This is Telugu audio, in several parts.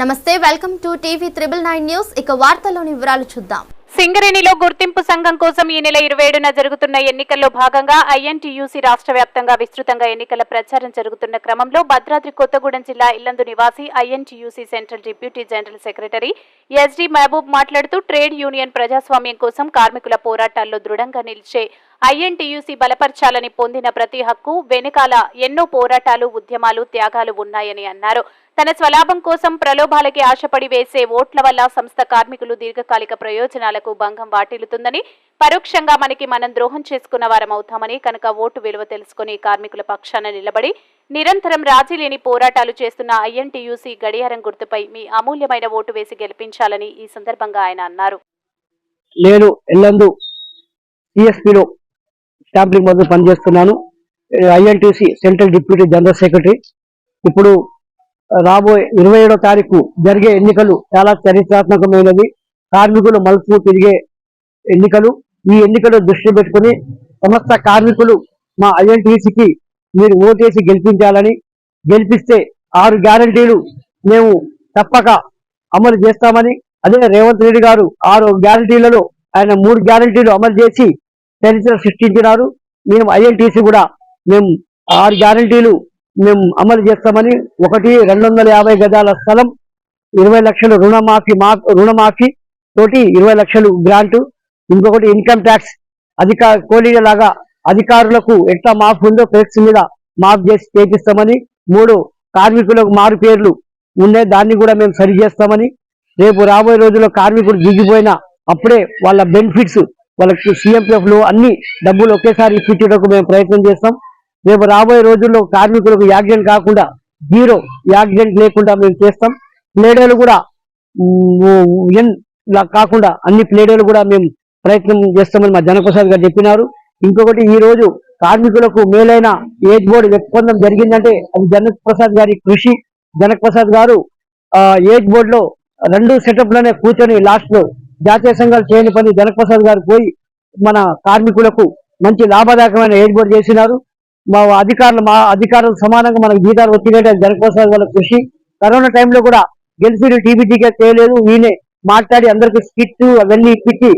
నమస్తే welcome to TV triple nine news. ఇక వార్తల్లోని వివరాలు చూద్దాం. సింగరేణిలో గుర్తింపు సంఘం కోసం ఈ నెల ఇరవై ఏడున జరుగుతున్న ఎన్నికల్లో భాగంగా ఐఎన్టీయూసీ రాష్ట్ర వ్యాప్తంగా విస్తృతంగా ఎన్నికల ప్రచారం జరుగుతున్న క్రమంలో భద్రాద్రి కొత్తగూడెం జిల్లా ఇల్లందు నివాసి INTUC central deputy general secretary SD Mahboob మాట్లాడుతూ ట్రేడ్ యూనియన్ ప్రజాస్వామ్యం కోసం కార్మికుల పోరాటాల్లో దృఢంగా నిలిచే ఐఎన్టీయూసీ బలపరచాలని పొందిన ప్రతి హక్కు వెనుకాల ఎన్నో పోరాటాలు ఉద్యమాలు త్యాగాలు ఉన్నాయని అన్నారు. తన స్వలాభం కోసం ప్రలోభాలకి ఆశపడి వేసే ఓట్ల వల్ల సంస్థ కార్మికులు దీర్ఘకాలిక ప్రయోజనాలకు భంగం వాటిల్లుతుందని పరోక్షంగా మనకి మనం ద్రోహం చేసుకున్న వారం అవుతామని కనుక ఓటు విలువ తెలుసుకుని కార్మికుల పక్షాన నిలబడి నిరంతరం రాజీ లేని పోరాటాలు చేస్తున్న ఐఎన్టీయూసీ గడియారం గుర్తుపై మీ అమూల్యమైన ఓటు వేసి గెలిపించాలని ఈ సందర్భంగా ఆయన అన్నారు. నేను ఎల్లందు సిఎస్పిలో స్టాంపింగ్ మొదలు పనిచేస్తున్నాను. INTC central deputy general secretary. ఇప్పుడు రాబోయే ఇరవై ఏడో తారీఖు జరిగే ఎన్నికలు చాలా చరిత్రాత్మకమైనవి. కార్మికులు మలుపు తిరిగే ఎన్నికలు. ఈ ఎన్నికలు దృష్టి పెట్టుకుని సమస్త కార్మికులు మా ఐఎన్టీసీకి మీరు ఓటేసి గెలిపించాలని గెలిపిస్తే ఆరు గ్యారంటీలు మేము తప్పక అమలు చేస్తామని అదే రేవంత్ రెడ్డి గారు ఆరు గ్యారంటీలలో ఆయన మూడు గ్యారంటీలు అమలు చేసి చరిత్ర సృష్టించినారు. మేము ఐఎల్టీసీ కూడా మేము ఆరు గ్యారంటీలు మేము అమలు చేస్తామని ఒకటి రెండు వందల యాభై గజాల స్థలం ఇరవై లక్షలు రుణమాఫీ మా రుణమాఫీ తోటి ఇరవై లక్షలు గ్రాంటు ఇంకొకటి ఇన్కమ్ ట్యాక్స్ అధికార కోలీలాగా అధికారులకు ఎట్లా మాఫ్ ఉందో ఫ్లెక్స్ మీద మాఫ్ చేసి చేపిస్తామని మూడు కార్మికులకు మారు పేర్లు ఉన్నాయి దాన్ని కూడా మేము సరి చేస్తామని రేపు రాబోయే రోజుల్లో కార్మికుడు దిగిపోయినా అప్పుడే వాళ్ళ బెనిఫిట్స్ వాళ్ళకి CMPF లో అన్ని డబ్బులు ఒకేసారి ఇప్పించడానికి మేము ప్రయత్నం చేస్తాం. రేపు రాబోయే రోజుల్లో కార్మికులకు యాక్సిడెంట్ కాకుండా జీరో యాక్సిడెంట్ లేకుండా మేము చేస్తాం. ప్లేడోలు కూడా ఎన్ కాకుండా అన్ని ప్లేడోలు కూడా మేము ప్రయత్నం చేస్తామని మా జనప్రసాద్ గారు చెప్పినారు. ఇంకొకటి ఈ రోజు కార్మికులకు మేలైన ఏజ్ బోర్డు ఒప్పందం జరిగిందంటే అది జనక్ ప్రసాద్ గారి కృషి. జనక్ ప్రసాద్ గారు ఏజ్ బోర్డు లో రెండు సెటప్లోనే కూర్చొని లాస్ట్లో జాతీయ సంఘాలు చేయని పని జనక్ గారు పోయి మన కార్మికులకు మంచి లాభదాయకమైన ఏర్పాటు చేసినారు. మా అధికారులు మా అధికారులు సమానంగా మనకు జీతాలు వచ్చినట్టు జనక్ ప్రసాద్ వాళ్ళ కృషి కరోనా టైంలో కూడా గెలిచి టీబీటీగా చేయలేదు ఈయనే మాట్లాడి అందరికి స్కిట్ అవన్నీ ఇప్పించి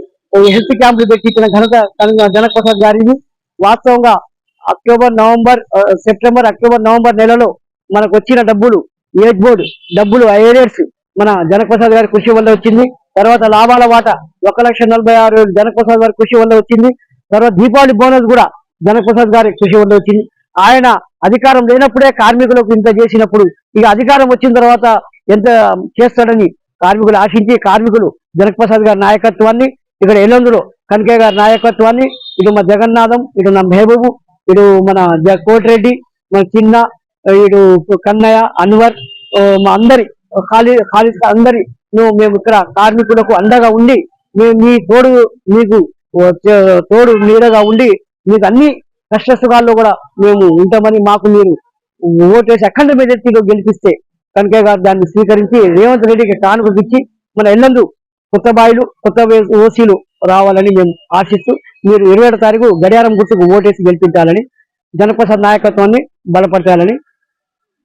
హెల్త్ క్యాంపులు పెట్టించిన ఘనత కనుక జనక్ గారిది. వాస్తవంగా October November September October November నెలలో మనకు వచ్చిన డబ్బులు ఏజ్ బోర్డు డబ్బులు ఐఏఎస్ మన జనకప్రసాద్ గారి కృషి వల్ల వచ్చింది. తర్వాత లాభాల వాట ఒక లక్ష నలభై ఆరు వేలు జనకప్రసాద్ గారి కృషి వల్ల వచ్చింది. తర్వాత దీపావళి బోనస్ కూడా జనకప్రసాద్ గారి కృషి వల్ల వచ్చింది. ఆయన అధికారం లేనప్పుడే కార్మికులకు ఇంత చేసినప్పుడు ఇక అధికారం వచ్చిన తర్వాత ఎంత చేస్తాడని కార్మికులు ఆశించి కార్మికులు జనకప్రసాద్ గారి నాయకత్వాన్ని ఇక్కడ ఎల్లందులో కనకయ్య గారి నాయకత్వాన్ని ఇటు మా జగన్నాథం ఇటు నా మెహబూబు ఇటు మన కోటిరెడ్డి మన చిన్న ఇటు కన్నయ్య అన్వర్ మా అందరి ఖాళీ కాలేజ్ అందరి నువ్వు మేము ఇక్కడ కార్మికులకు అండగా ఉండి మేము మీ తోడు మీకు తోడు నీడగా ఉండి మీకు అన్ని కష్ట సుఖాల్లో కూడా మేము ఉంటామని మాకు మీరు ఓటేసి అఖండ మెజార్టీలో గెలిపిస్తే కనుక గారు దాన్ని స్వీకరించి రేవంత్ రెడ్డికి కానుకలు ఇచ్చి మన ఎల్లందు కొత్త బాయిలు కొత్త ఓసీలు రావాలని మేము ఆశిస్తూ మీరు ఇరవై తారీఖు గడియారం గుర్తుకు ఓటేసి గెలిపించాలని జనప్రసాద్ నాయకత్వాన్ని బలపరచాలని